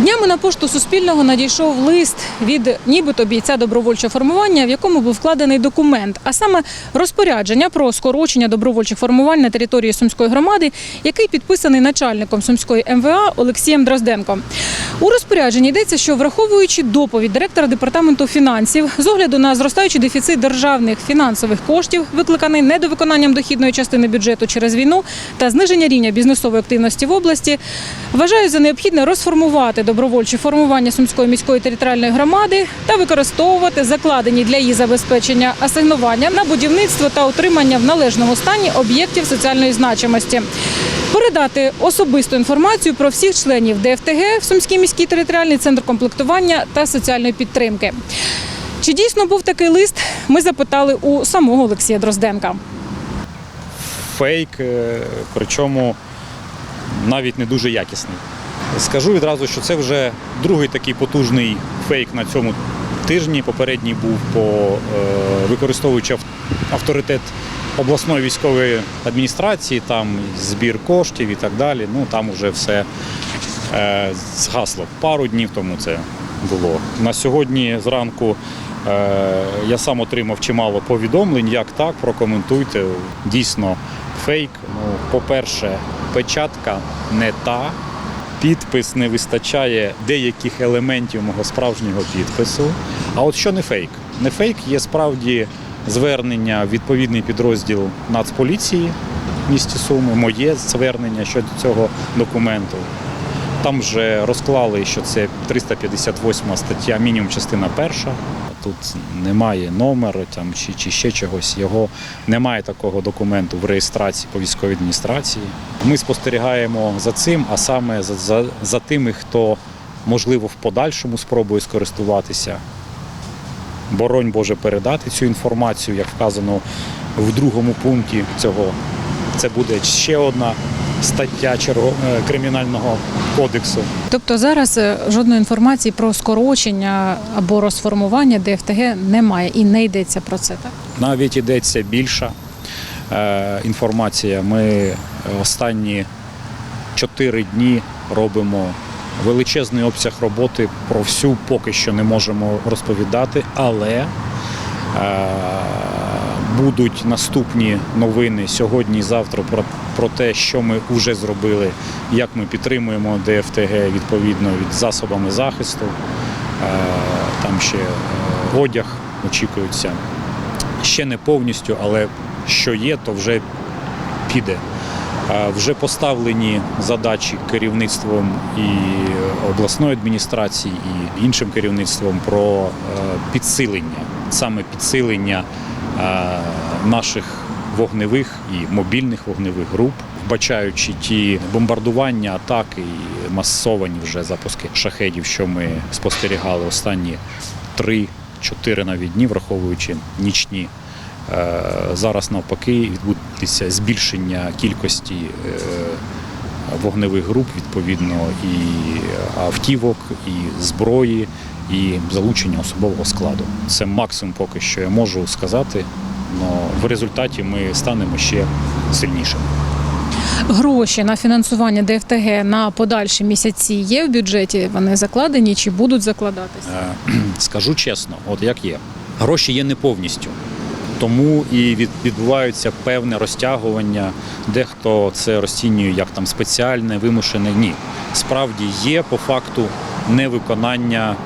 Днями на пошту Суспільного надійшов лист від нібито бійця добровольчого формування, в якому був вкладений документ, а саме розпорядження про скорочення добровольчих формувань на території Сумської громади, який підписаний начальником Сумської МВА Олексієм Дрозденком. У розпорядженні йдеться, що враховуючи доповідь директора департаменту фінансів з огляду на зростаючий дефіцит державних фінансових коштів, викликаний недовиконанням дохідної частини бюджету через війну та зниження рівня бізнесової активності в області, вважаю за необхідне розформувати добровольчі формування Сумської міської територіальної громади та використовувати закладені для її забезпечення асигнування на будівництво та утримання в належному стані об'єктів соціальної значимості. Передати особисту інформацію про всіх членів ДФТГ в Сумський міський територіальний центр комплектування та соціальної підтримки. Чи дійсно був такий лист? Ми запитали у самого Олексія Дрозденка. фейк, е, причому навіть не дуже якісний. Скажу відразу, що це вже другий такий потужний фейк на цьому тижні. Попередній був по е, використовуючи авторитет обласної військової адміністрації, там збір коштів і так далі. Ну там вже все е, згасло. Пару днів тому це було. На сьогодні зранку е, я сам отримав чимало повідомлень, як так, прокоментуйте. Дійсно, фейк. Ну, по-перше, печатка не та. Підпис не вистачає деяких елементів мого справжнього підпису. А от що не фейк? Не фейк є справді звернення в відповідний підрозділ Нацполіції в місті Суми, моє звернення щодо цього документу. Там вже розклали, що це 358 стаття, мінімум частина перша. Тут немає номеру там, чи, чи ще чогось. Його немає такого документу в реєстрації по військовій адміністрації. Ми спостерігаємо за цим, а саме за, за, за тими, хто можливо в подальшому спробує скористуватися. Боронь Боже передати цю інформацію, як вказано в другому пункті цього. Це буде ще одна стаття е, кримінального кодексу. Тобто зараз е, жодної інформації про скорочення або розформування ДФТГ немає і не йдеться про це, так? Навіть йдеться більша е, інформація. Ми останні чотири дні робимо величезний обсяг роботи про всю поки що не можемо розповідати, але е, будуть наступні новини сьогодні завтра про, про те, що ми вже зробили, як ми підтримуємо ДФТГ відповідно від засобами захисту. Е, там ще е, одяг очікується ще не повністю, але що є, то вже піде. Вже поставлені задачі керівництвом і обласної адміністрації, і іншим керівництвом про е, підсилення, саме підсилення наших вогневих і мобільних вогневих груп, вбачаючи ті бомбардування, атаки і масовані вже запуски шахедів, що ми спостерігали останні три-чотири навіть дні, враховуючи нічні. Е, Зараз навпаки відбудеться збільшення кількості е, вогневих груп, відповідно, і автівок, і зброї, і залучення особового складу. Це максимум поки що я можу сказати. але в результаті ми станемо ще сильнішими. Гроші на фінансування ДФТГ на подальші місяці є в бюджеті. Вони закладені чи будуть закладатися? Е, Скажу чесно, от як є. Гроші є не повністю. Тому і від- відбуваються певне розтягування. Дехто це розцінює як там спеціальне, вимушене. Ні. Справді є по факту невиконання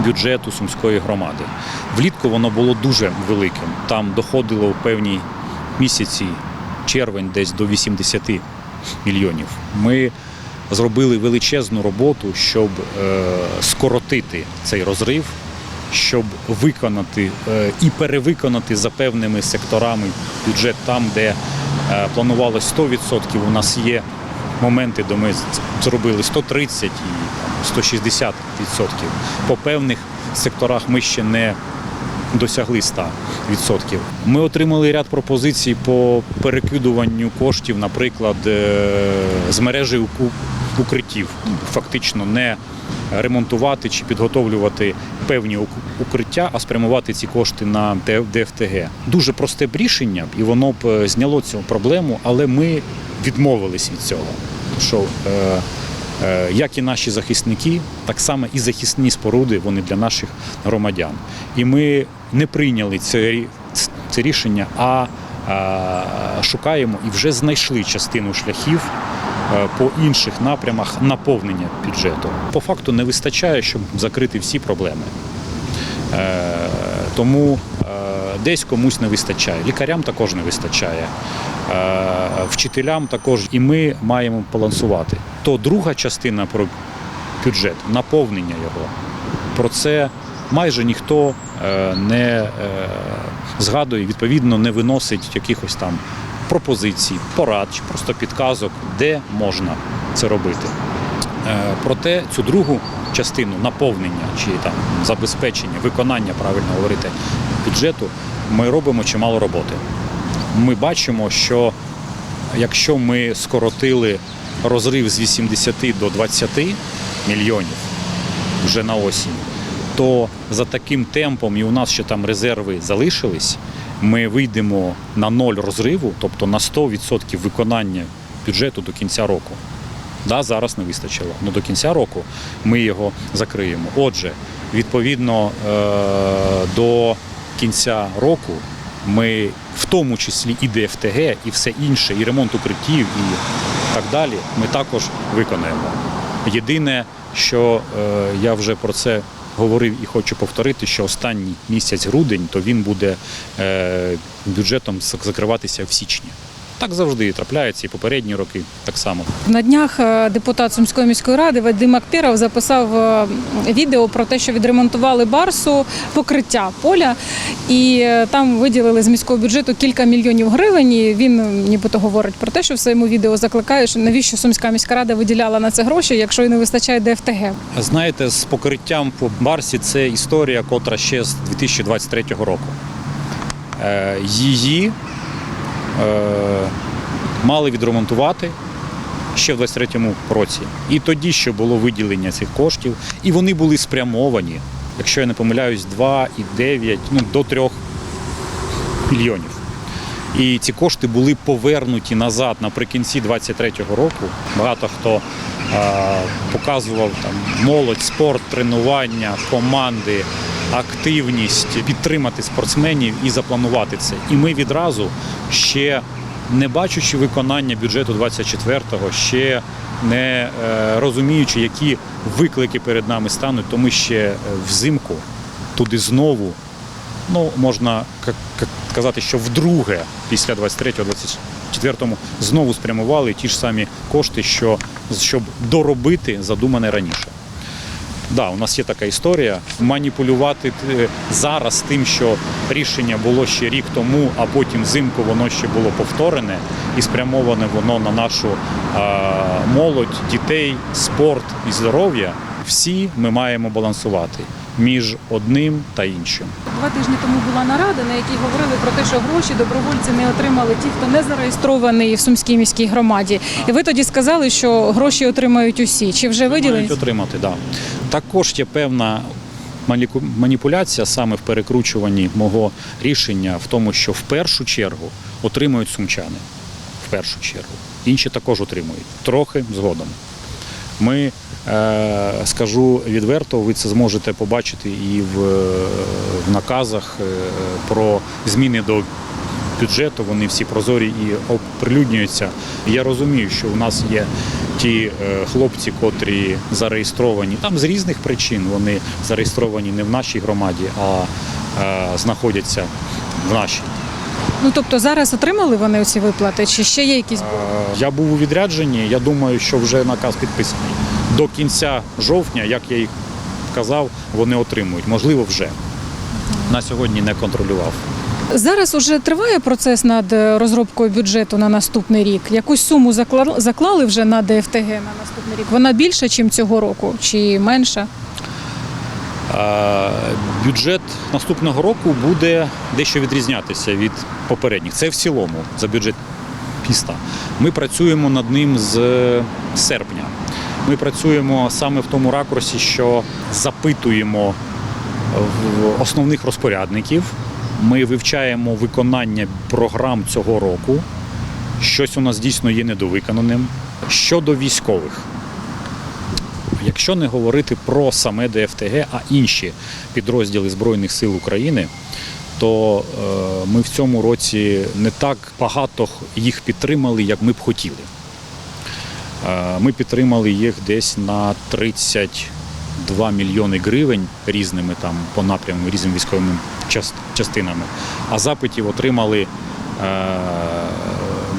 бюджету сумської громади. Влітку воно було дуже великим. Там доходило у певні місяці, червень, десь до 80 мільйонів. Ми зробили величезну роботу, щоб е, скоротити цей розрив, щоб виконати е, і перевиконати за певними секторами бюджет там, де е, планувалось 100%. У нас є моменти, де ми зробили 130 і 160%. По певних секторах ми ще не досягли 100%. Ми отримали ряд пропозицій по перекидуванню коштів, наприклад, е, з мережі укриттів. Фактично не ремонтувати чи підготовлювати певні укриття, а спрямувати ці кошти на ДФТГ. Дуже просте б рішення, і воно б е, зняло цю проблему, але ми відмовились від цього. Що е, Е, Як і наші захисники, так само і захисні споруди вони для наших громадян. І ми не прийняли це, це рішення, а е, шукаємо і вже знайшли частину шляхів по інших напрямах наповнення бюджету. По факту не вистачає, щоб закрити всі проблеми. Тому десь комусь не вистачає. Лікарям також не вистачає, вчителям також. І ми маємо балансувати. То друга частина про бюджет, наповнення його. Про це майже ніхто е, не е, згадує, відповідно, не виносить якихось там пропозицій, порад чи просто підказок, де можна це робити. Е, Проте цю другу частину наповнення чи там забезпечення, виконання, правильно говорити, бюджету, ми робимо чимало роботи. Ми бачимо, що якщо ми скоротили розрив з 80 до 20 мільйонів вже на осінь, то за таким темпом, і у нас ще там резерви залишились, ми вийдемо на ноль розриву, тобто на 100% виконання бюджету до кінця року. Да, зараз не вистачило. але до кінця року ми його закриємо. Отже, відповідно е- до кінця року ми в тому числі і ДФТГ, і все інше, і ремонт укриттів, і так далі, ми також виконаємо. Єдине, що е, я вже про це говорив і хочу повторити, що останній місяць грудень, то він буде е, бюджетом закриватися в січні. Так завжди трапляється, і попередні роки так само. На днях е, депутат Сумської міської ради Вадим Акпіров записав е, відео про те, що відремонтували барсу покриття поля, і е, там виділили з міського бюджету кілька мільйонів гривень. І він нібито говорить про те, що в своєму відео закликає, що навіщо Сумська міська рада виділяла на це гроші, якщо і не вистачає ДФТГ. Знаєте, з покриттям по Барсі це історія, котра ще з 2023 року. Її мали відремонтувати ще в 23-му році. І тоді ще було виділення цих коштів, і вони були спрямовані, якщо я не помиляюсь, 2,9 ну, до 3 мільйонів. І ці кошти були повернуті назад наприкінці 23-го року. Багато хто е, показував там молодь, спорт, тренування, команди, активність, підтримати спортсменів і запланувати це. І ми відразу ще не бачучи виконання бюджету 24-го, ще не е, розуміючи, які виклики перед нами стануть, то ми ще е, взимку туди знову ну можна казати, що вдруге після 23-24 знову спрямували ті ж самі кошти, що щоб доробити задумане раніше. Да, у нас є така історія. Маніпулювати е, зараз тим, що рішення було ще рік тому, а потім взимку воно ще було повторене і спрямоване воно на нашу е, молодь, дітей, спорт і здоров'я. Всі ми маємо балансувати між одним та іншим. Два тижні тому була нарада, на якій говорили про те, що гроші добровольці не отримали ті, хто не зареєстрований в Сумській міській громаді. І ви тоді сказали, що гроші отримають усі. Чи вже виділені? Мають отримати, да. Також є певна маніпуляція саме в перекручуванні мого рішення в тому, що в першу чергу отримують сумчани. В першу чергу. Інші також отримують. Трохи згодом. Ми, е, скажу відверто, ви це зможете побачити і в, в наказах е, про зміни до бюджету, вони всі прозорі і оприлюднюються. Я розумію, що у нас є ті е, хлопці, котрі зареєстровані там з різних причин. Вони зареєстровані не в нашій громаді, а е, знаходяться в нашій. Ну тобто зараз отримали вони оці виплати, чи ще є якісь? Е, Я був у відрядженні. Я думаю, що вже наказ підписаний. До кінця жовтня, як я і казав, вони отримують. Можливо, вже на сьогодні не контролював. Зараз уже триває процес над е, розробкою бюджету на наступний рік. Якусь суму заклали вже на ДФТГ на наступний рік. Вона більша, ніж цього року, чи менша? Бюджет наступного року буде дещо відрізнятися від попередніх. Це в цілому за бюджет міста. Ми працюємо над ним з серпня. Ми працюємо саме в тому ракурсі, що запитуємо основних розпорядників. Ми вивчаємо виконання програм цього року. Щось у нас дійсно є недовиконаним. Щодо військових, Якщо не говорити про саме ДФТГ, а інші підрозділи Збройних сил України, то е, ми в цьому році не так багато їх підтримали, як ми б хотіли. Е, Ми підтримали їх десь на 32 мільйони гривень різними там по напряму, різними військовими частинами. А запитів отримали е,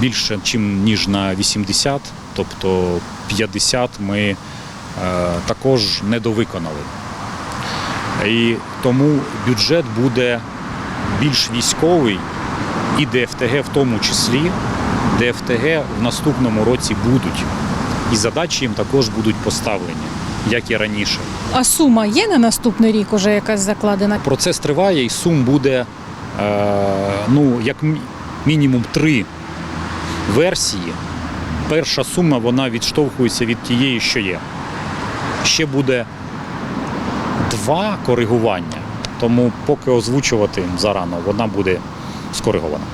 більше, чим ніж на 80, тобто 50 ми також недовиконали. І тому бюджет буде більш військовий, і ДФТГ в тому числі. ДФТГ в наступному році будуть. І задачі їм також будуть поставлені, як і раніше. А сума є на наступний рік уже якась закладена? Процес триває, і сум буде е, ну, як мінімум три версії. Перша сума вона відштовхується від тієї, що є. Ще буде два коригування, тому поки озвучувати зарано, вона буде скоригована.